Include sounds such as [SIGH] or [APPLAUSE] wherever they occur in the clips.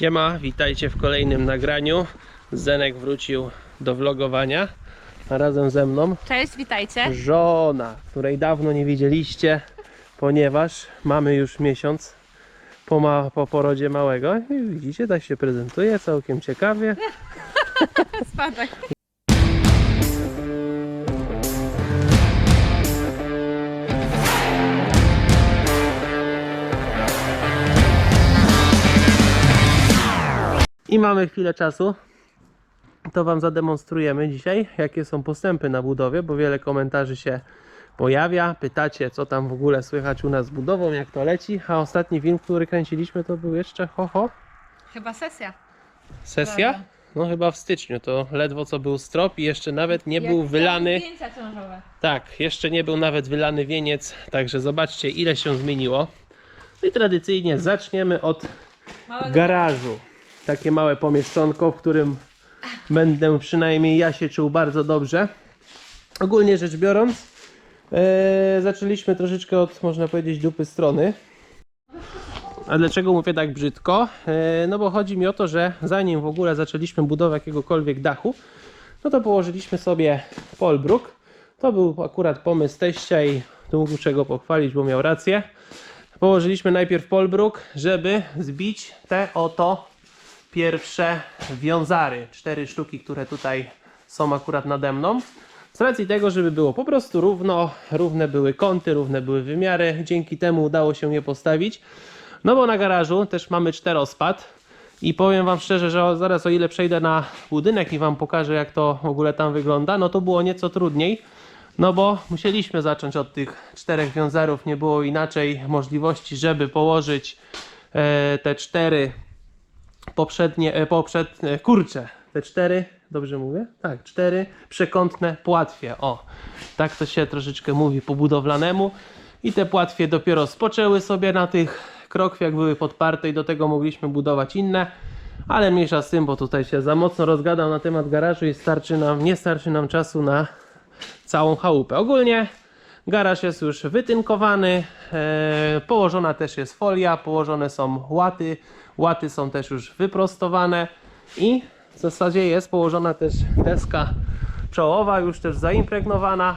Siema, witajcie w kolejnym nagraniu. Zenek wrócił do vlogowania, a razem ze mną Cześć, witajcie. żona, której dawno nie widzieliście, ponieważ mamy już miesiąc po, ma, po porodzie małego. I widzicie, tak się prezentuje, całkiem ciekawie. [LAUGHS] Spadek. I mamy chwilę czasu. To Wam zademonstrujemy dzisiaj, jakie są postępy na budowie, bo wiele komentarzy się pojawia. Pytacie, co tam w ogóle słychać u nas z budową, jak to leci. A ostatni film, który kręciliśmy, to był jeszcze ho, ho. Chyba sesja. Sesja? No chyba w styczniu, to ledwo co był strop i jeszcze nawet nie był Jak wylany. Zdjęcia ciążowe. Tak, jeszcze nie był nawet wylany wieniec, także zobaczcie ile się zmieniło. No i tradycyjnie zaczniemy od Małego garażu. Takie małe pomieszczonko, w którym będę przynajmniej ja się czuł bardzo dobrze. Ogólnie rzecz biorąc, e, zaczęliśmy troszeczkę od, można powiedzieć, dupy strony. A dlaczego mówię tak brzydko? E, no bo chodzi mi o to, że zanim w ogóle zaczęliśmy budowę jakiegokolwiek dachu, no to położyliśmy sobie polbruk. To był akurat pomysł teścia i tu mógł czego pochwalić, bo miał rację. Położyliśmy najpierw polbruk, żeby zbić te oto pierwsze wiązary. Cztery sztuki, które tutaj są akurat nade mną. Z racji tego, żeby było po prostu równo, równe były kąty, równe były wymiary. Dzięki temu udało się je postawić. No bo na garażu też mamy czterospad. I powiem Wam szczerze, że zaraz o ile przejdę na budynek i Wam pokażę jak to w ogóle tam wygląda, no to było nieco trudniej. No bo musieliśmy zacząć od tych czterech wiązarów, nie było inaczej możliwości, żeby położyć e, te cztery poprzednie, e, poprzed, e, kurcze, te cztery, dobrze mówię? Tak, cztery przekątne płatwie, o, tak to się troszeczkę mówi po budowlanemu i te płatwie dopiero spoczęły sobie na tych krokwiach, były podparte i do tego mogliśmy budować inne, ale mniejsza z tym, bo tutaj się za mocno rozgadał na temat garażu i starczy nam, nie starczy nam czasu na całą chałupę. Ogólnie garaż jest już wytynkowany, e, położona też jest folia, położone są łaty, łaty są też już wyprostowane i w zasadzie jest położona też deska czołowa, już też zaimpregnowana,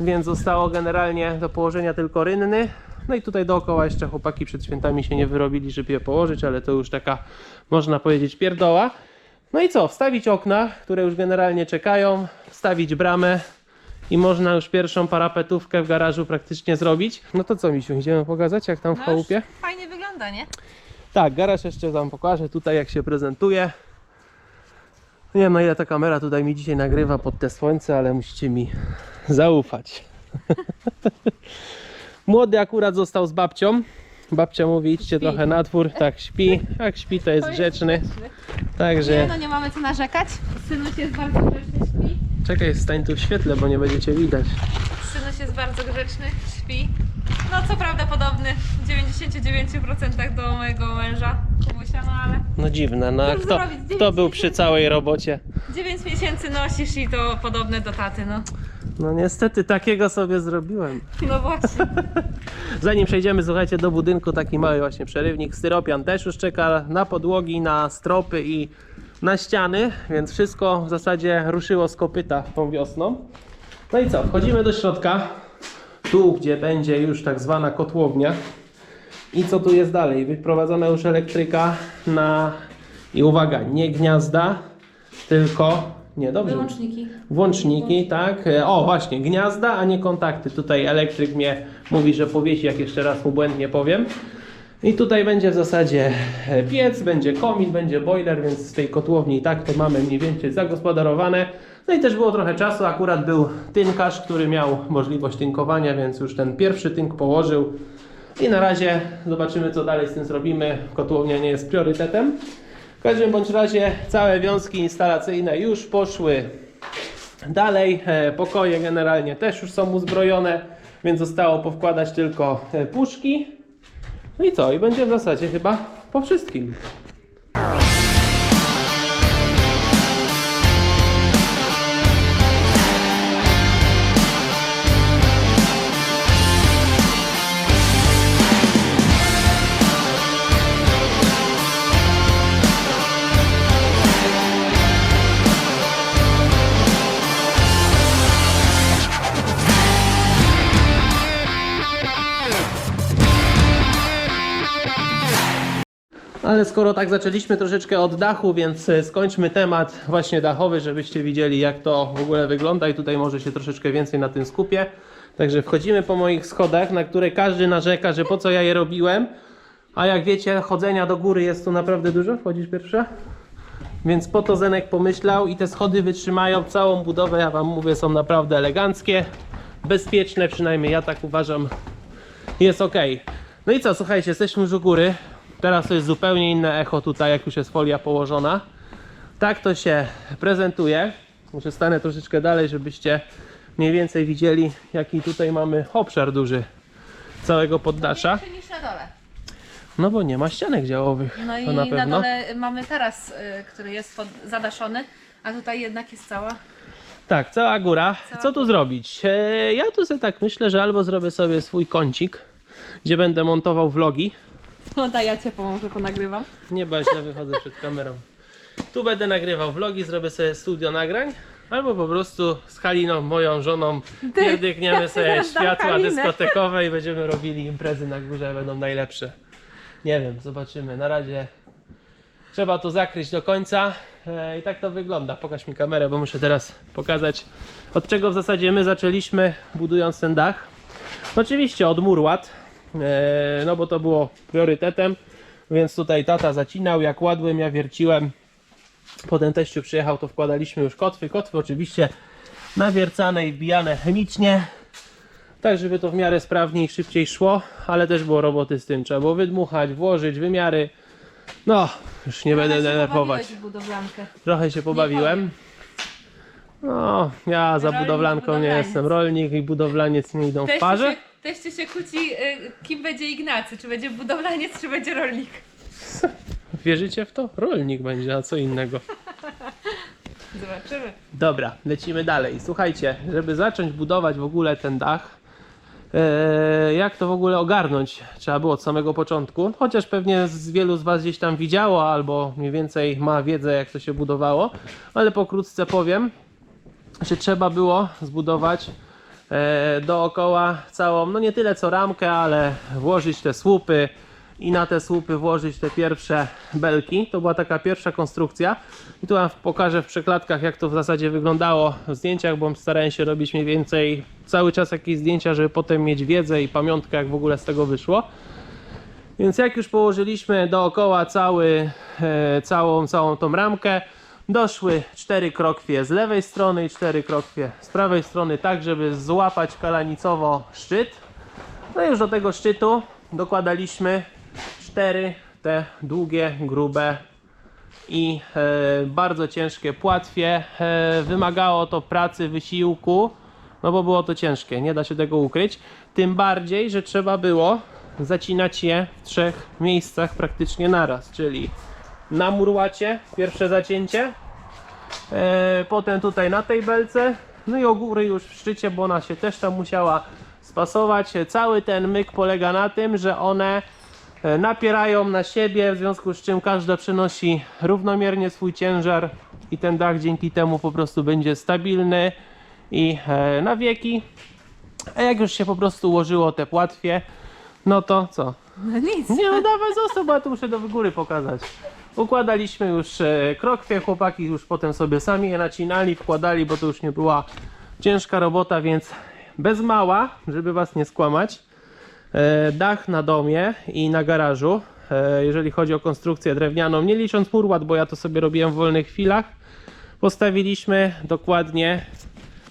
więc zostało generalnie do położenia tylko rynny. No i tutaj dookoła jeszcze chłopaki przed świętami się nie wyrobili, żeby je położyć, ale to już taka, można powiedzieć, pierdoła. No i co? Wstawić okna, które już generalnie czekają, wstawić bramę i można już pierwszą parapetówkę w garażu praktycznie zrobić. No to co, Misiu, idziemy pokazać jak tam w No chałupie? fajnie wygląda, nie? Tak, garaż jeszcze wam pokażę tutaj jak się prezentuje. Nie wiem na ile ta kamera tutaj mi dzisiaj nagrywa pod te słońce, ale musicie mi zaufać. [LAUGHS] Młody akurat został z babcią. Babcia mówi idźcie trochę na dwór, tak śpi. Jak śpi to jest grzeczny. Nie, Także no nie mamy co narzekać. Synuś jest bardzo grzeczny, śpi. czekaj stań tu w świetle, bo nie będziecie widać. Synuś jest bardzo grzeczny, śpi. No co prawda podobny w 99% do mojego męża, Kubusia, no ale No dziwne, no a kto, kto był przy całej robocie? 9 miesięcy nosisz i to podobne do taty, no. No niestety takiego sobie zrobiłem. No właśnie. [LAUGHS] Zanim przejdziemy, słuchajcie, do budynku, taki mały właśnie przerywnik. Styropian też już czeka na podłogi, na stropy i na ściany, więc wszystko w zasadzie ruszyło z kopyta tą wiosną. No i co, wchodzimy do środka, tu gdzie będzie już tak zwana kotłownia. I co tu jest dalej? Wyprowadzona już elektryka na, i uwaga, nie gniazda, tylko, nie dobrze, Wyłączniki. Włączniki, tak. E, O, właśnie, gniazda, a nie kontakty. Tutaj elektryk mnie mówi, że powiesi, jak jeszcze raz mu błędnie powiem. I tutaj będzie w zasadzie e, piec, będzie komin, będzie boiler, więc z tej kotłowni i tak to mamy mniej więcej zagospodarowane. No i też było trochę czasu, akurat był tynkarz, który miał możliwość tynkowania, więc już ten pierwszy tynk położył. I na razie zobaczymy, co dalej z tym zrobimy. Kotłownia nie jest priorytetem. Każdym bądź razie całe wiązki instalacyjne już poszły dalej. E, Pokoje generalnie też już są uzbrojone, więc zostało powkładać tylko e, puszki. No i co? I będzie w zasadzie chyba po wszystkim. Ale skoro tak zaczęliśmy troszeczkę od dachu, więc e, skończmy temat właśnie dachowy, żebyście widzieli jak to w ogóle wygląda i tutaj może się troszeczkę więcej na tym skupię. Także wchodzimy po moich schodach, na które każdy narzeka, że po co ja je robiłem. A jak wiecie, chodzenia do góry jest tu naprawdę dużo. Wchodzisz pierwsza? Więc po to Zenek pomyślał i te schody wytrzymają całą budowę, ja wam mówię, są naprawdę eleganckie, bezpieczne, przynajmniej ja tak uważam. Jest ok. No i co, słuchajcie, jesteśmy już u góry. Teraz to jest zupełnie inne echo tutaj, jak już jest folia położona. Tak to się prezentuje. Może stanę troszeczkę dalej, żebyście mniej więcej widzieli, jaki tutaj mamy obszar duży całego poddasza. Większy niż na dole. No bo nie ma ścianek działowych. No to i na na, pewno. dole mamy taras, y, który jest pod, zadaszony, a tutaj jednak jest cała. Tak, cała góra. Cała Co tu zrobić? E, ja tu sobie tak myślę, że albo zrobię sobie swój kącik, gdzie będę montował vlogi. No daj, ja cię ponagrywam. Nie bać, źle wychodzę przed kamerą. Tu będę nagrywał vlogi, zrobię sobie studio nagrań. Albo po prostu z Haliną, moją żoną, pierdykniemy [LAUGHS] sobie światła Halinę. dyskotekowe i będziemy robili imprezy na górze, będą najlepsze. Nie wiem, zobaczymy. Na razie trzeba to zakryć do końca. E, I tak to wygląda. Pokaż mi kamerę, bo muszę teraz pokazać, od czego w zasadzie my zaczęliśmy budując ten dach. Oczywiście od murłat, no bo to było priorytetem, więc tutaj tata zacinał, jak ładłem, ja wierciłem. Potem teściu przyjechał, to wkładaliśmy już kotwy. Kotwy oczywiście nawiercane i wbijane chemicznie, tak żeby to w miarę sprawniej i szybciej szło, ale też było roboty z tym. Trzeba było wydmuchać, włożyć, wymiary. No, już nie będę denerwować. Trochę się pobawiłem. No, ja za budowlanką nie jestem. Rolnik i budowlaniec nie idą w parze. Się, teściu się kłóci, y, kim będzie Ignacy, czy będzie budowlaniec, czy będzie rolnik. Wierzycie w to? Rolnik będzie, a co innego. [LAUGHS] Zobaczymy. Dobra, lecimy dalej. Słuchajcie, żeby zacząć budować w ogóle ten dach, e, jak to w ogóle ogarnąć? Trzeba było od samego początku. Chociaż pewnie z wielu z Was gdzieś tam widziało, albo mniej więcej ma wiedzę, jak to się budowało, ale pokrótce powiem, że trzeba było zbudować dookoła całą, no nie tyle co ramkę, ale włożyć te słupy i na te słupy włożyć te pierwsze belki. To była taka pierwsza konstrukcja. I tu wam pokażę w przeklatkach, jak to w zasadzie wyglądało w zdjęciach, bo starałem się robić mniej więcej cały czas jakieś zdjęcia, żeby potem mieć wiedzę i pamiątkę, jak w ogóle z tego wyszło. Więc jak już położyliśmy dookoła cały, e, całą, całą tą ramkę, doszły cztery krokwie z lewej strony i cztery krokwie z prawej strony, tak żeby złapać kalanicowo szczyt. No i już do tego szczytu dokładaliśmy cztery te długie, grube i e, bardzo ciężkie płatwie. E, wymagało to pracy, wysiłku, no bo było to ciężkie, nie da się tego ukryć. Tym bardziej, że trzeba było zacinać je w trzech miejscach praktycznie naraz, czyli na murłacie pierwsze zacięcie, potem tutaj na tej belce, no i u góry już w szczycie, bo ona się też tam musiała spasować. Cały ten myk polega na tym, że one e, napierają na siebie, w związku z czym każda przenosi równomiernie swój ciężar i ten dach dzięki temu po prostu będzie stabilny i e, na wieki. A jak już się po prostu ułożyło te płatwie, no to co? No nic. Nie, no dawaj zostaw, bo ja tu muszę do góry pokazać. Układaliśmy już e, krokwie, chłopaki już potem sobie sami je nacinali, wkładali, bo to już nie była ciężka robota, więc bez mała, żeby was nie skłamać, e, dach na domie i na garażu, e, jeżeli chodzi o konstrukcję drewnianą, nie licząc murłat, bo ja to sobie robiłem w wolnych chwilach, postawiliśmy dokładnie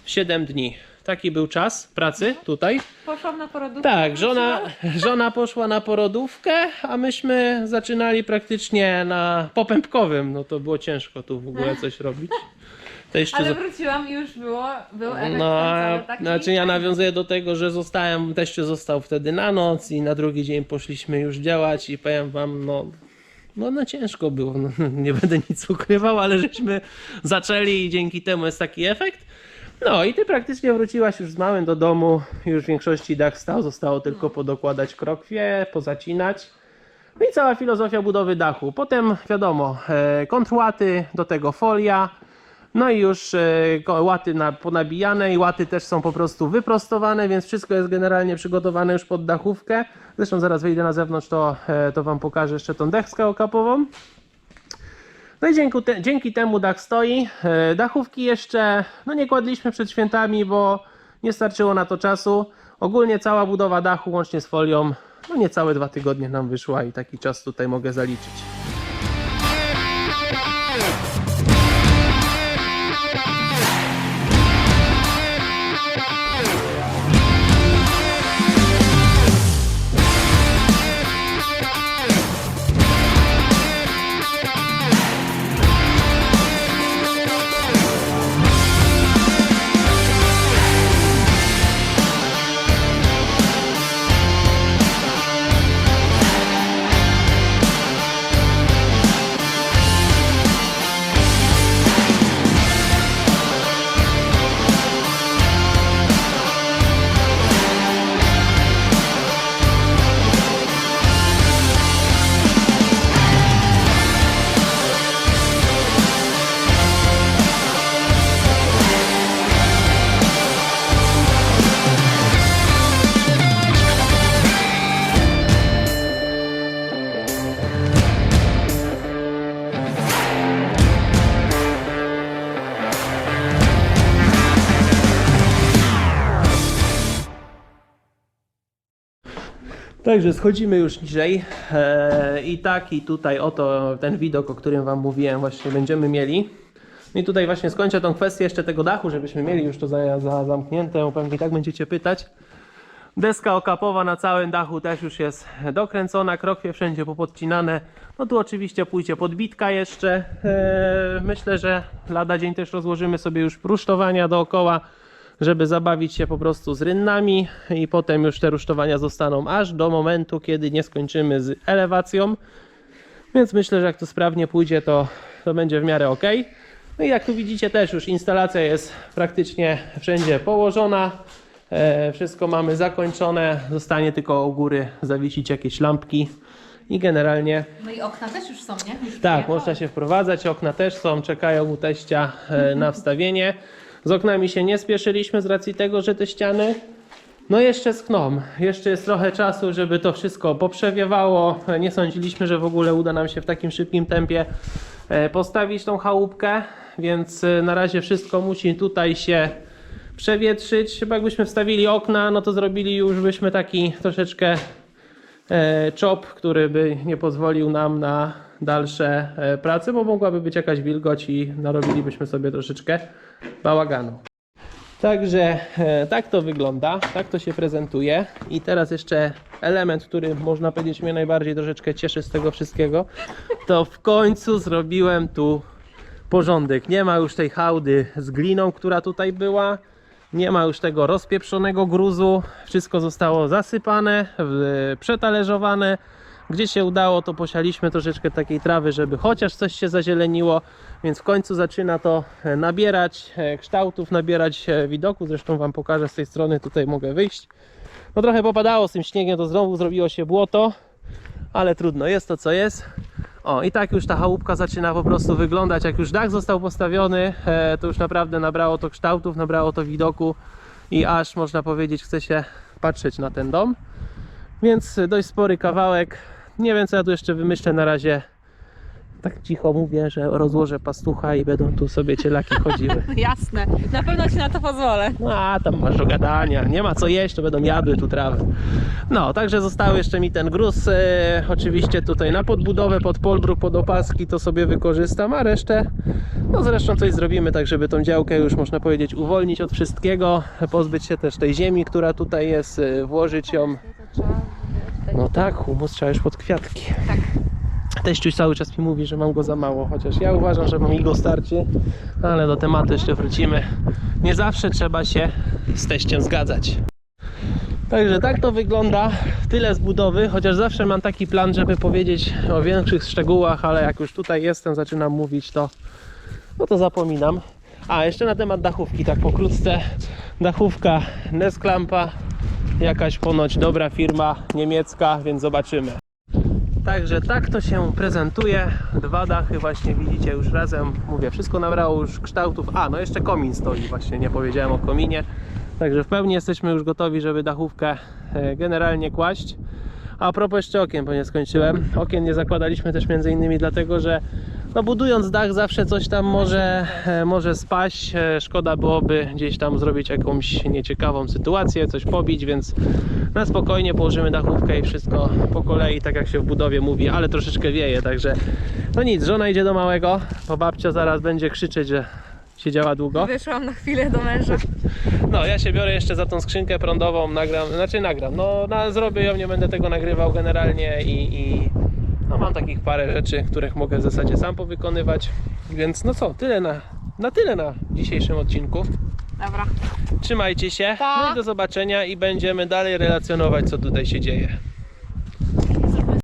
w 7 dni. Taki był czas pracy tutaj. Poszłam na porodówkę. Tak, żona, [LAUGHS] żona poszła na porodówkę, a myśmy zaczynali praktycznie na popępkowym. No to było ciężko tu w ogóle coś robić. To jeszcze Ale wróciłam i już było, był efekt no, końcowy taki. znaczy ja nawiązuję do tego, że zostałem, teściu został wtedy na noc i na drugi dzień poszliśmy już działać i powiem wam, no, no, no ciężko było, no, [LAUGHS] nie będę nic ukrywał, ale żeśmy zaczęli i dzięki temu jest taki efekt. No i ty praktycznie wróciłaś już z małym do domu, już w większości dach stał, zostało tylko podokładać krokwie, pozacinać. No i cała filozofia budowy dachu. Potem wiadomo, e, kontrłaty, do tego folia, No i już e, łaty na, ponabijane i łaty też są po prostu wyprostowane, więc wszystko jest generalnie przygotowane już pod dachówkę. Zresztą zaraz wyjdę na zewnątrz, to, e, to Wam pokażę jeszcze tą deskę okapową. No i dzięki, te, dzięki temu dach stoi. E, Dachówki jeszcze no nie kładliśmy przed świętami, bo nie starczyło na to czasu. Ogólnie cała budowa dachu łącznie z folią, no niecałe dwa tygodnie nam wyszła i taki czas tutaj mogę zaliczyć. Także schodzimy już niżej e, i taki tutaj oto ten widok, o którym Wam mówiłem właśnie będziemy mieli. No I tutaj właśnie skończę tą kwestię jeszcze tego dachu, żebyśmy mieli już to za, za zamknięte, pewnie i tak będziecie pytać. Deska okapowa na całym dachu też już jest dokręcona, krokwie wszędzie popodcinane. No tu oczywiście pójdzie podbitka jeszcze. E, myślę, że lada dzień też rozłożymy sobie już rusztowania dookoła, żeby zabawić się po prostu z rynnami i potem już te rusztowania zostaną aż do momentu, kiedy nie skończymy z elewacją. Więc myślę, że jak to sprawnie pójdzie, to, to będzie w miarę ok. No i jak tu widzicie też już instalacja jest praktycznie wszędzie położona. E, wszystko mamy zakończone. Zostanie tylko u góry zawiesić jakieś lampki. I generalnie No i okna też już są, nie? Już tak, można się wprowadzać. Okna też są, czekają u teścia e, na wstawienie. Z oknami się nie spieszyliśmy z racji tego, że te ściany no jeszcze skną. Jeszcze jest trochę czasu, żeby to wszystko poprzewiewało. Nie sądziliśmy, że w ogóle uda nam się w takim szybkim tempie e, postawić tą chałupkę, więc e, na razie wszystko musi tutaj się przewietrzyć. Chyba jakbyśmy wstawili okna, no to zrobili już byśmy taki troszeczkę e, chop, który by nie pozwolił nam na dalsze e, prace, bo mogłaby być jakaś wilgoć i narobilibyśmy sobie troszeczkę bałaganu. Także e, tak to wygląda, tak to się prezentuje. I teraz jeszcze element, który można powiedzieć mnie najbardziej troszeczkę cieszy z tego wszystkiego, to w końcu zrobiłem tu porządek. Nie ma już tej hałdy z gliną, która tutaj była. Nie ma już tego rozpieprzonego gruzu. Wszystko zostało zasypane, przetalerzowane. Gdzie się udało, to posialiśmy troszeczkę takiej trawy, żeby chociaż coś się zazieleniło, więc w końcu zaczyna to e, nabierać e, kształtów, nabierać e, widoku. Zresztą Wam pokażę z tej strony, tutaj mogę wyjść. No trochę popadało z tym śniegiem, to znowu zrobiło się błoto, ale trudno, jest to co jest. O, i tak już ta chałupka zaczyna po prostu wyglądać. Jak już dach został postawiony, e, to już naprawdę nabrało to kształtów, nabrało to widoku i aż można powiedzieć, chce się patrzeć na ten dom. Więc dość spory kawałek. Nie wiem, co ja tu jeszcze wymyślę na razie. Tak cicho mówię, że rozłożę pastucha i będą tu sobie cielaki chodziły. [LAUGHS] Jasne, na pewno ci na to pozwolę. No, a tam masz do gadania. Nie ma co jeść, to będą jadły tu trawę. No, także został jeszcze mi ten gruz. E, oczywiście tutaj na podbudowę, pod polbruk, pod opaski to sobie wykorzystam, a resztę, no zresztą coś zrobimy, tak żeby tą działkę już można powiedzieć uwolnić od wszystkiego, pozbyć się też tej ziemi, która tutaj jest, e, włożyć ją. No tak, humus trzeba już pod kwiatki. Tak. Teściuś cały czas mi mówi, że mam go za mało, chociaż ja uważam, że mam i go starczy, ale do tematu jeszcze wrócimy. Nie zawsze trzeba się z teściem zgadzać. Także tak to wygląda, tyle z budowy, chociaż zawsze mam taki plan, żeby powiedzieć o większych szczegółach, ale jak już tutaj jestem, zaczynam mówić, to, no to zapominam. A, jeszcze na temat dachówki, tak pokrótce. Dachówka Nesklampa, jakaś ponoć dobra firma niemiecka, więc zobaczymy. Także tak to się prezentuje. Dwa dachy właśnie widzicie już razem. Mówię, wszystko nabrało już kształtów. A, no jeszcze komin stoi właśnie, nie powiedziałem o kominie. Także w pełni jesteśmy już gotowi, żeby dachówkę e, generalnie kłaść. A propos jeszcze okien, bo nie skończyłem. Okien nie zakładaliśmy też między innymi dlatego, że no budując dach zawsze coś tam może, e, może spaść. E, Szkoda byłoby gdzieś tam zrobić jakąś nieciekawą sytuację, coś pobić, więc na spokojnie położymy dachówkę i wszystko po kolei, tak jak się w budowie mówi, ale troszeczkę wieje, także no nic, żona idzie do małego, bo babcia zaraz będzie krzyczeć, że siedziała długo. Wyszłam na chwilę do męża. No, ja się biorę jeszcze za tą skrzynkę prądową, nagram, znaczy nagram, no na, zrobię ją, nie będę tego nagrywał generalnie i, i no, mam takich parę rzeczy, których mogę w zasadzie sam powykonywać, więc no co, tyle na, na tyle na dzisiejszym odcinku. Dobra. Trzymajcie się, no i do zobaczenia i będziemy dalej relacjonować co tutaj się dzieje.